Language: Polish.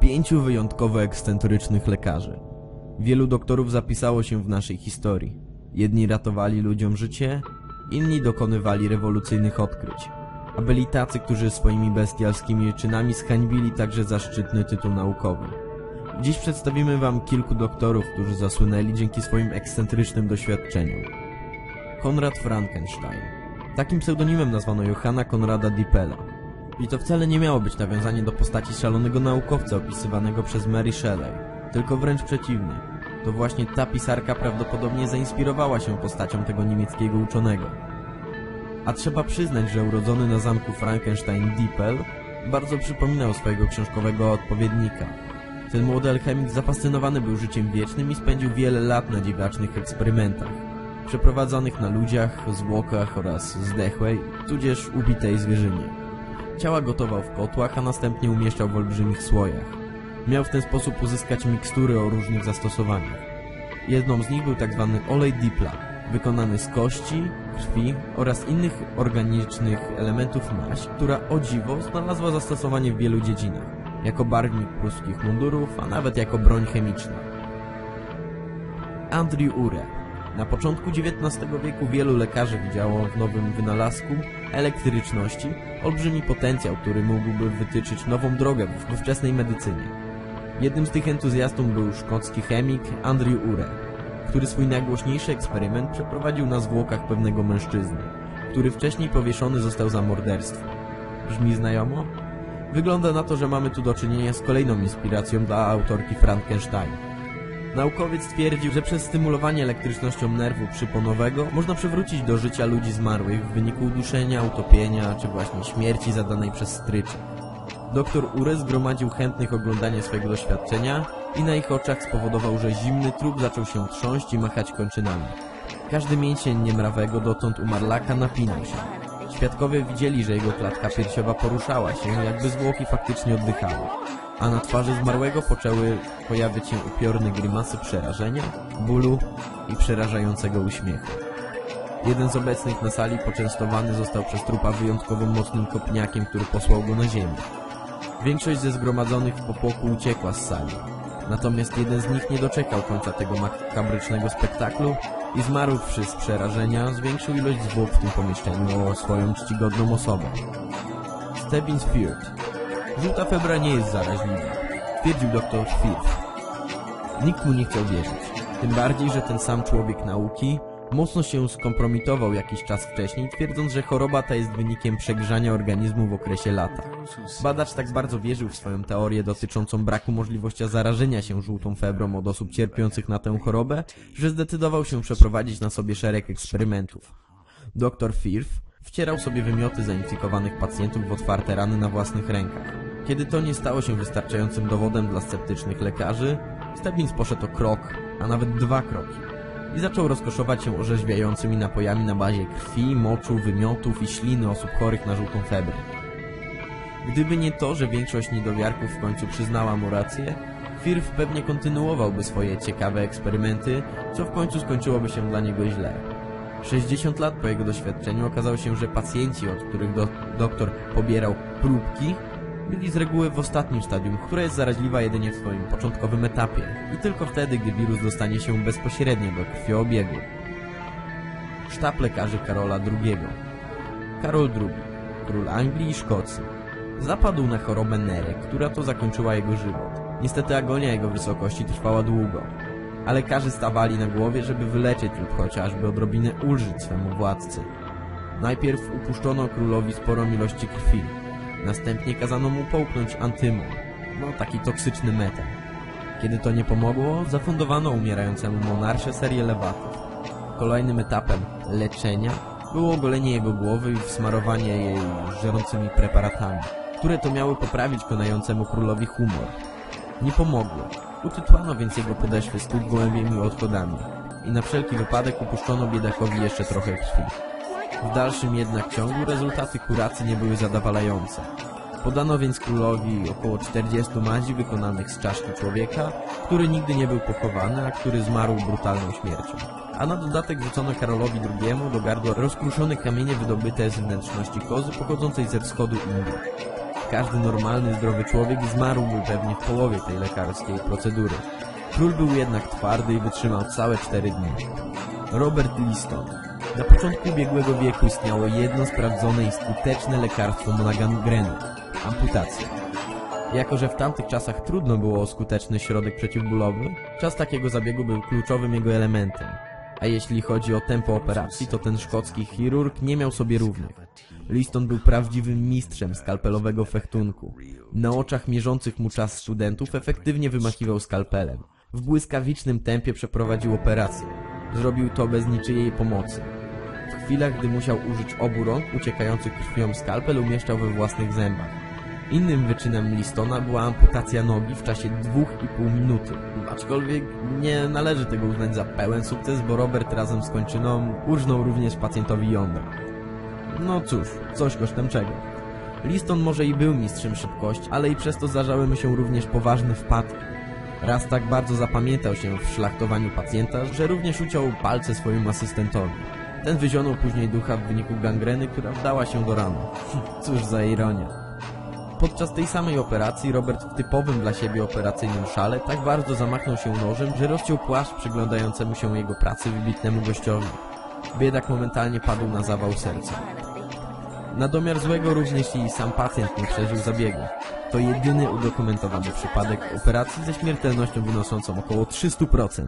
pięciu wyjątkowo ekscentrycznych lekarzy. Wielu doktorów zapisało się w naszej historii. Jedni ratowali ludziom życie, inni dokonywali rewolucyjnych odkryć. A byli tacy, którzy swoimi bestialskimi czynami zhańbili także zaszczytny tytuł naukowy. Dziś przedstawimy wam kilku doktorów, którzy zasłynęli dzięki swoim ekscentrycznym doświadczeniom. Konrad Frankenstein. Takim pseudonimem nazwano Johanna Konrada Dippela. I to wcale nie miało być nawiązanie do postaci szalonego naukowca opisywanego przez Mary Shelley, tylko wręcz przeciwnie. To właśnie ta pisarka prawdopodobnie zainspirowała się postacią tego niemieckiego uczonego. A trzeba przyznać, że urodzony na zamku Frankenstein Dippel bardzo przypominał swojego książkowego odpowiednika. Ten młody alchemik zafascynowany był życiem wiecznym i spędził wiele lat na dziwacznych eksperymentach, przeprowadzonych na ludziach, zwłokach oraz zdechłej, tudzież ubitej zwierzynie. Ciała gotował w kotłach, a następnie umieszczał w olbrzymich słojach. Miał w ten sposób uzyskać mikstury o różnych zastosowaniach. Jedną z nich był tzw. olej Dipla, wykonany z kości, krwi oraz innych organicznych elementów maść, która o dziwo znalazła zastosowanie w wielu dziedzinach, jako barwnik pruskich mundurów, a nawet jako broń chemiczna. Andrew Ure Na początku XIX wieku wielu lekarzy widziało w nowym wynalazku elektryczności olbrzymi potencjał, który mógłby wytyczyć nową drogę w ówczesnej medycynie. Jednym z tych entuzjastów był szkocki chemik Andrew Ure, który swój najgłośniejszy eksperyment przeprowadził na zwłokach pewnego mężczyzny, który wcześniej powieszony został za morderstwo. Brzmi znajomo? Wygląda na to, że mamy tu do czynienia z kolejną inspiracją dla autorki Frankenstein. Naukowiec twierdził, że przez stymulowanie elektrycznością nerwu przyponowego można przywrócić do życia ludzi zmarłych w wyniku uduszenia, utopienia czy właśnie śmierci zadanej przez strycze. Doktor Ure zgromadził chętnych oglądania swojego doświadczenia i na ich oczach spowodował, że zimny trup zaczął się trząść i machać kończynami. Każdy mięsień niemrawego dotąd umarlaka napinał się. Świadkowie widzieli, że jego klatka piersiowa poruszała się, jakby zwłoki faktycznie oddychały, a na twarzy zmarłego poczęły pojawiać się upiorne grymasy przerażenia, bólu i przerażającego uśmiechu. Jeden z obecnych na sali poczęstowany został przez trupa wyjątkowo mocnym kopniakiem, który posłał go na ziemię. Większość ze zgromadzonych w popłoku uciekła z sali. Natomiast jeden z nich nie doczekał końca tego makabrycznego spektaklu i zmarłszy z przerażenia zwiększył ilość zwłok w tym pomieszczeniu o swoją czcigodną osobę. Stebbins Field Żółta febra nie jest zaraźliwa, twierdził dr Firth. Nikt mu nie chciał wierzyć. Tym bardziej, że ten sam człowiek nauki mocno się skompromitował jakiś czas wcześniej, twierdząc, że choroba ta jest wynikiem przegrzania organizmu w okresie lata. Badacz tak bardzo wierzył w swoją teorię dotyczącą braku możliwości zarażenia się żółtą febrą od osób cierpiących na tę chorobę, że zdecydował się przeprowadzić na sobie szereg eksperymentów. Dr Firth wcierał sobie wymioty zainfikowanych pacjentów w otwarte rany na własnych rękach. Kiedy to nie stało się wystarczającym dowodem dla sceptycznych lekarzy, Stebbins poszedł o krok, a nawet dwa kroki i zaczął rozkoszować się orzeźwiającymi napojami na bazie krwi, moczu, wymiotów i śliny osób chorych na żółtą febrę. Gdyby nie to, że większość niedowiarków w końcu przyznała mu rację, Firth pewnie kontynuowałby swoje ciekawe eksperymenty, co w końcu skończyłoby się dla niego źle. 60 lat po jego doświadczeniu okazało się, że pacjenci, od których do, doktor pobierał próbki, byli z reguły w ostatnim stadium, która jest zaraźliwa jedynie w swoim początkowym etapie i tylko wtedy, gdy wirus dostanie się bezpośrednio do krwiobiegu. Sztab lekarzy Karola II Karol II, król Anglii i Szkocji, zapadł na chorobę Nery, która to zakończyła jego żywot. Niestety agonia jego wysokości trwała długo, a lekarze stawali na głowie, żeby wyleczyć lub chociażby odrobinę ulżyć swemu władcy. Najpierw upuszczono królowi sporą ilości krwi, Następnie kazano mu połknąć antymon, no taki toksyczny metal. Kiedy to nie pomogło, zafundowano umierającemu monarsze serię lewatów. Kolejnym etapem leczenia było ogolenie jego głowy i wsmarowanie jej żerącymi preparatami, które to miały poprawić konającemu królowi humor. Nie pomogło. Utytłano więc jego podeszwy stóp gołębimi odchodami i na wszelki wypadek upuszczono biedakowi jeszcze trochę krwi. W dalszym jednak ciągu rezultaty kuracji nie były zadowalające. Podano więc królowi około 40 mazi wykonanych z czaszki człowieka, który nigdy nie był pochowany, a który zmarł brutalną śmiercią. A na dodatek rzucono Karolowi II do gardła rozkruszone kamienie wydobyte z wnętrzności kozy pochodzącej ze wschodu Indii. każdy normalny, zdrowy człowiek zmarłby pewnie w połowie tej lekarskiej procedury. Król był jednak twardy i wytrzymał całe cztery dni. Robert Liston. Na początku ubiegłego wieku istniało jedno sprawdzone i skuteczne lekarstwo na gangrenę – amputacja. Jako, że w tamtych czasach trudno było o skuteczny środek przeciwbólowy, czas takiego zabiegu był kluczowym jego elementem. A jeśli chodzi o tempo operacji, to ten szkocki chirurg nie miał sobie równych. Liston był prawdziwym mistrzem skalpelowego fechtunku. Na oczach mierzących mu czas studentów efektywnie wymachiwał skalpelem. W błyskawicznym tempie przeprowadził operację. Zrobił to bez niczyjej pomocy. Chwilach, gdy musiał użyć obu rąk, uciekający krwią skalpel umieszczał we własnych zębach. Innym wyczynem Listona była amputacja nogi w czasie 2,5 minuty. Aczkolwiek nie należy tego uznać za pełen sukces, bo Robert razem z kończyną urżnął również pacjentowi jądra. No cóż, coś kosztem czego. Liston może i był mistrzem szybkości, ale i przez to zdarzały mu się również poważne wpadki. Raz tak bardzo zapamiętał się w szlachtowaniu pacjenta, że również uciął palce swojemu asystentowi. Ten wyzionął później ducha w wyniku gangreny, która wdała się do ranu. Cóż za ironia. Podczas tej samej operacji Robert w typowym dla siebie operacyjnym szale tak bardzo zamachnął się nożem, że rozciął płaszcz przyglądającemu się jego pracy wybitnemu gościowi. Biedak momentalnie padł na zawał serca. Na domiar złego również i sam pacjent nie przeżył zabiegu. To jedyny udokumentowany przypadek operacji ze śmiertelnością wynoszącą około 300%.